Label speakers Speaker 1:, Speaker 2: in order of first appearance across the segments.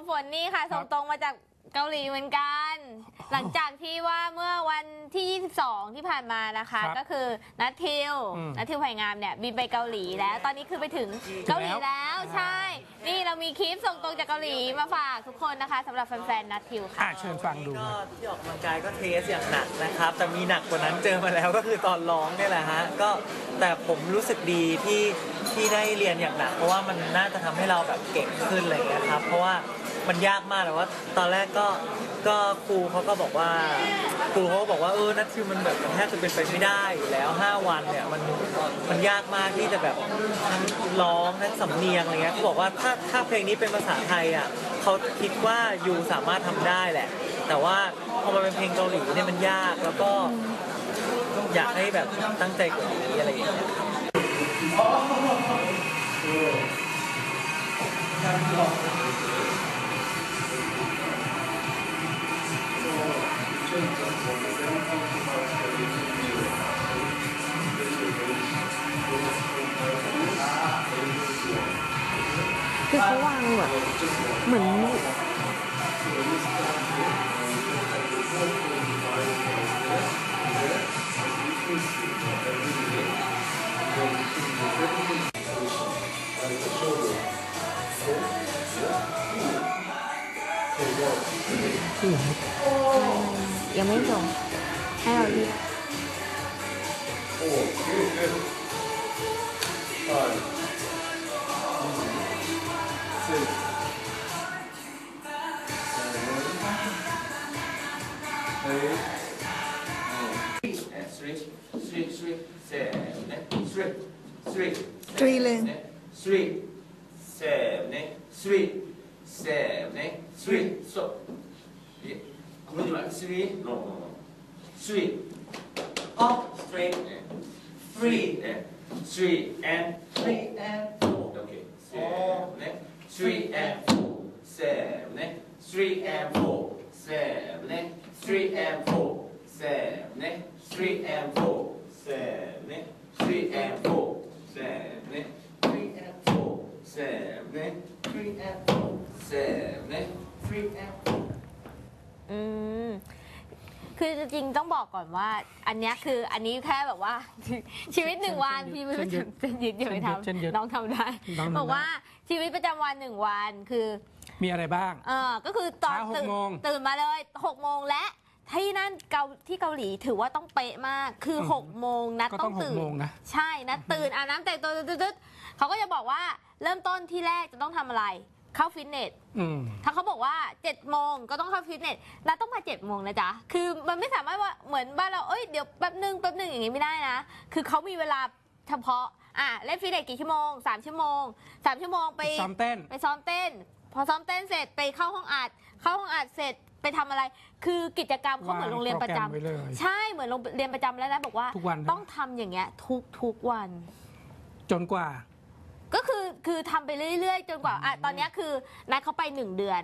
Speaker 1: ของฝนนี่ค่ะส่งตรงมาจากเกาหลีเหมือนกัน หลังจากที่ว่าเมื่อวันที่ 22 ที่ผ่านมานะคะ
Speaker 2: ครับ
Speaker 1: ก็คือนัททิว
Speaker 2: อืม
Speaker 1: นัททิวไผ่งามเนี่ยบินไปเกาหลีแล้ว ตอนนี้คือไปถึงเกาหลีแล้วใช่ นี่เรามีคลิปส่งตรงจากเกาหลีมาฝากทุกคนนะคะสำหรับแฟนๆนัททิวค่ะ
Speaker 2: อะเชิญฟังดู
Speaker 3: ก็ที่ออกกำลังกายก็เทสอย่างหนักนะครับ แต่มีหนักกว่านั้นเจอมาแล้วก็คือตอนร้องเนี่ยแหละฮะก็แต่ผมรู้สึกดีที่ที่ได้เรียนอย่างหนัก เพราะว่ามันน่าจะทำให้เราแบบเก่งขึ้นอะไรอย่างเงี้ยครับ เพราะว่า มันยากมากเลยว่า ตอนแรกก็ก็ครูเขาก็บอกว่าครูเขาก็บอกว่าเออนัททิวมันแบบมันแทบจะเป็นไปไม่ได้อยู่แล้ว 5 วันเนี่ยมันมันยากมากที่จะแบบทั้งร้องทั้งสำเนียงอะไรเงี้ยเขาบอกว่าถ้าถ้าเพลงนี้เป็นภาษาไทยอะเขาคิดว่ายูสามารถทำได้แหละ แต่ว่าพอมาเป็นเพลงเกาหลีเนี่ยมันยากแล้วก็อยากให้แบบตั้งใจกว่านี้อะไรอย่างเงี้ย
Speaker 1: คืือเขาวางแบบเหมือนยังไม่ส่งให้เราดี
Speaker 4: three, three, three, seven, three, three,
Speaker 5: Three lane.
Speaker 4: three, seven, three, seven, three, so. Yeah. 그러지 마. three, no, no, no. three, up, straight, three, three and three and four. Okay. Seven, three and four, seven, three and four, seven, Three and four, seven, three and four, seven, three and four, seven, three and four, seven, three and four, seven, three and four.
Speaker 1: อืม คือจริงๆต้องบอกก่อนว่า อันเนี้ยคืออันนี้แค่แบบว่า ชีวิตหนึ่งวันพี่ไม่
Speaker 2: เช่นยึด
Speaker 1: เช่นยึดอย่าไปท
Speaker 2: เช่นยึดำ
Speaker 1: น้องทำได้
Speaker 2: น้องทำได้
Speaker 1: บอกว่าชีวิตประจำวันหนึ่งวันคือ
Speaker 2: มีอะไรบ้าง
Speaker 1: เออก็คือตอน
Speaker 2: เช้าหก
Speaker 1: ตื่น
Speaker 2: โมง
Speaker 1: ตื่นมาเลยหกโมงและที่นั่นเกาที่เกาหลีถือว่าต้องเป๊ะมากคือ
Speaker 2: อืม
Speaker 1: หกโมงนัด
Speaker 2: ก็
Speaker 1: ต้
Speaker 2: ต้
Speaker 1: อ
Speaker 2: องงหก
Speaker 1: ตื่น
Speaker 2: โมงนะ
Speaker 1: ใช่นัดตื่นอาบน้ำแต่งตัวตึ๊ดๆๆเขาก็จะบอกว่าเริ่มต้นที่แรกจะต้องทำอะไร เข้าฟิตเนส
Speaker 2: อืม
Speaker 1: ถ้าเขาบอกว่า7จ็ดโมงก็ต้องเข้าฟิตเนสแล้วต้องมา7จ็ดโมงนะจ๊ะ คือมันไม่สามารถว่าเหมือนบ้านเราเอ้ยเดี๋ยวแป๊บหนึ่งแป๊บหนึ่งอย่างงี้ไม่ได้นะ คือเขามีเวลาเฉพาะ อะเล่นฟิตเนสกี่ชั่วโมง 3 ชั่วโมง 3 ชั่วโมงไป
Speaker 2: ซ้อมเต้น
Speaker 1: ไปซ้อมเต้น พอซ้อมเต้นเสร็จไปเข้าห้องอัด เข้าห้องอัดเสร็จไปทำอะไร คือกิจกรรมเขาเหมือนโรงเรียนประจำ
Speaker 2: วางโปรแกรมไว้เลย
Speaker 1: ใช่เหมือนโรงเรียนประจำแล้วนะบอกว่า
Speaker 2: ทุกวัน
Speaker 1: ต้องทำอย่างเงี้ยทุกทุกๆวัน
Speaker 2: จนกว่า
Speaker 1: ก็คือคือทำไปเรื่อย ๆ จนกว่าอะตอนเนี้ยคือนัดเขาไปหนึ่งเดือน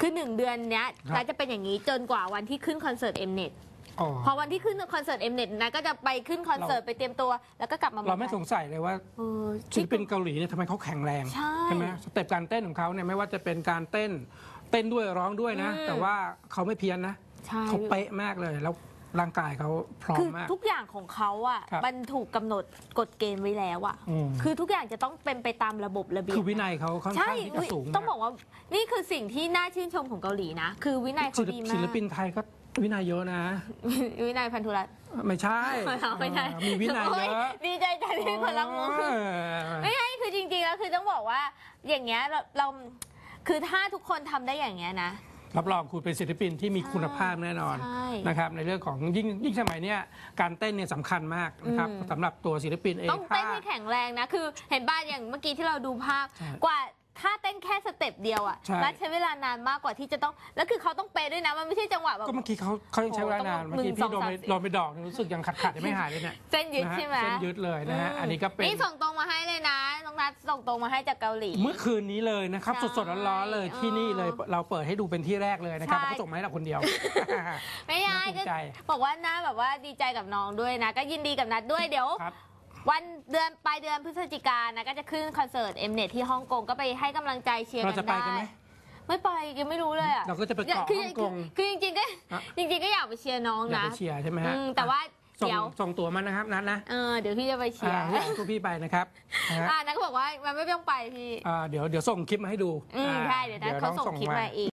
Speaker 1: คือหนึ่งเดือนเนี้ย
Speaker 2: ครับ
Speaker 1: นัดจะเป็นอย่างนี้จนกว่าวันที่ขึ้นคอนเสิร์ตเอ็มเน็ต
Speaker 2: อ๋อ
Speaker 1: พอวันที่ขึ้นคอนเสิร์ตเอ็มเน็ตนัดก็จะไปขึ้นคอนเสิร์ตไปเตรียมตัว แล้วก็กลับมา
Speaker 2: เราไม่สงสัยเลยว่า
Speaker 1: เออ
Speaker 2: ศิลปินเกาหลีเนี่ยทำไมเขาแข็งแรง
Speaker 1: ใช่
Speaker 2: ไหมสเต็ปการเต้นของเขาเนี่ยไม่ว่าจะเป็นการเต้น เต้นด้วยร้องด้วยนะ
Speaker 1: อืม
Speaker 2: แต่ว่าเขาไม่เพี้ยนนะ
Speaker 1: ใช่
Speaker 2: เขาเป๊ะมากเลย แล้วร่างกายเขาพร้อม
Speaker 1: คือ
Speaker 2: มาก
Speaker 1: ทุกอย่างของเขาอะ
Speaker 2: ครับ
Speaker 1: มันถูกกำหนดกฎเกณฑ์ไว้แล้วอะ
Speaker 2: อืม
Speaker 1: คือทุกอย่างจะต้องเป็นไปตามระบบระเบียบ
Speaker 2: คือวินัยเขาค่อน
Speaker 1: ใช่
Speaker 2: ข้างที่จะสูง
Speaker 1: ต้องบอกว่านี่คือสิ่งที่น่าชื่นชมของเกาหลีนะ คือวินัย
Speaker 2: ศิ
Speaker 1: เขา
Speaker 2: ลป
Speaker 1: ดีมาก
Speaker 2: ศิลปินไทยก็ วินัยเยอะนะ
Speaker 1: วินัยพันธุรัตน์
Speaker 2: ไม่ใช่
Speaker 1: ไม่ใช่
Speaker 2: เออมีวินัยเยอะ
Speaker 1: โดีใจจังที่คนรักมุก
Speaker 2: เออ
Speaker 1: ไม่ใช่คือจริงๆแล้วคือต้องบอกว่าอย่างเงี้ยเราเราคือถ้าทุกคนทำได้อย่างเงี้ยนะ
Speaker 2: รับรองคุณเป็นศิลปินที่มีคุณภาพแน่นอน
Speaker 1: ใช่
Speaker 2: นะครับในเรื่องของยิ่งยิ่งสมัยเนี้ยการเต้นเนี่ยสำคัญมากนะครับ
Speaker 1: อืม
Speaker 2: สำหรับตัวศิลปินเอง
Speaker 1: ต้องเต้นให้แข็งแรงนะคือเห็นบ้านอย่างเมื่อกี้ที่เราดูภาพ
Speaker 2: ใช่
Speaker 1: กว่า ถ้าเต้นแค่สเต็ปเดียวอะ
Speaker 2: ใช่
Speaker 1: รัดใช้เวลานานมากกว่าที่จะต้อง แล้วคือเขาต้องเปย์ด้วยนะ มันไม่ใช่จังหวะแบบ
Speaker 2: ก็เมื่อกี้เขาเขายังใช้เวลานาน
Speaker 1: โอ้
Speaker 2: เมื่อ
Speaker 1: โห
Speaker 2: กี้
Speaker 1: ต้อง
Speaker 2: พี่โดน
Speaker 1: หนึ่
Speaker 2: ไป
Speaker 1: งสองสามสี่
Speaker 2: โดนไปดอกนึงรู้สึกยังขัดขัดๆยังไม่หายเลยเนี่ย
Speaker 1: เส้นยึด
Speaker 2: นะฮะ
Speaker 1: ใช่ไหม
Speaker 2: เส้นยึดเลยนะฮะ
Speaker 1: ม
Speaker 2: อันนี้ก็เป็น
Speaker 1: นี่ส่งตรงมาให้เลยนะ น้องนัทส่งตรงมาให้จากเกาหลี
Speaker 2: เมื่อคืนนี้เลยนะครับ
Speaker 1: ใช่
Speaker 2: สดๆร้อนๆเลยที่นี่เลย
Speaker 1: เออ
Speaker 2: เราเปิดให้ดูเป็นที่แรกเลยนะครับ
Speaker 1: ใช่
Speaker 2: เขาส่งมาให้เราคนเดียว
Speaker 1: ไม่ใช่
Speaker 2: น่าภู
Speaker 1: ก็
Speaker 2: มิใจ
Speaker 1: บอกว่าน้าแบบว่าดีใจกับน้องด้วยนะ ก็ยินดีกับนัดด้วยเดี๋ยว
Speaker 2: ครับ
Speaker 1: วันเดือนปลายเดือนพฤศจิกายนนะก็จะขึ้นคอนเสิร์ตเอ็มเน็ตที่ฮ่องกงก็ไปให้กำลังใจเชียร์
Speaker 2: เรา
Speaker 1: กั
Speaker 2: จะ
Speaker 1: น
Speaker 2: ไป
Speaker 1: ได้
Speaker 2: กันไหม
Speaker 1: ไม่ไปยังไม่รู้เลยอะ
Speaker 2: เราก็จะไปเกาะ
Speaker 1: คือ
Speaker 2: ฮ่องกง
Speaker 1: คือจริงๆก็
Speaker 2: อะ
Speaker 1: จริงๆก็อยากไปเชียร์น้อง
Speaker 2: อยาก
Speaker 1: นะ
Speaker 2: ไปเชียร์ใช่ไหมฮะ
Speaker 1: อืมแต่ว่า
Speaker 2: ส่ง
Speaker 1: เดี๋ยว
Speaker 2: ส่งตัวมานะครับนัดนะ
Speaker 1: เออเดี๋ยวพี่จะไปเชีย
Speaker 2: อ่า
Speaker 1: ร์
Speaker 2: ให้พวกพี่ไปนะครับนะฮะ
Speaker 1: อ่านักก็บอกว่ามันไม่ต้องไปพี่
Speaker 2: อ่าเดี๋ยวเดี๋ยวส่งคลิปมาให้ดู
Speaker 1: อืม
Speaker 2: อ่า
Speaker 1: ใช่เดี๋ยวนะเขา
Speaker 2: อง
Speaker 1: ส่งคลิปมาอีก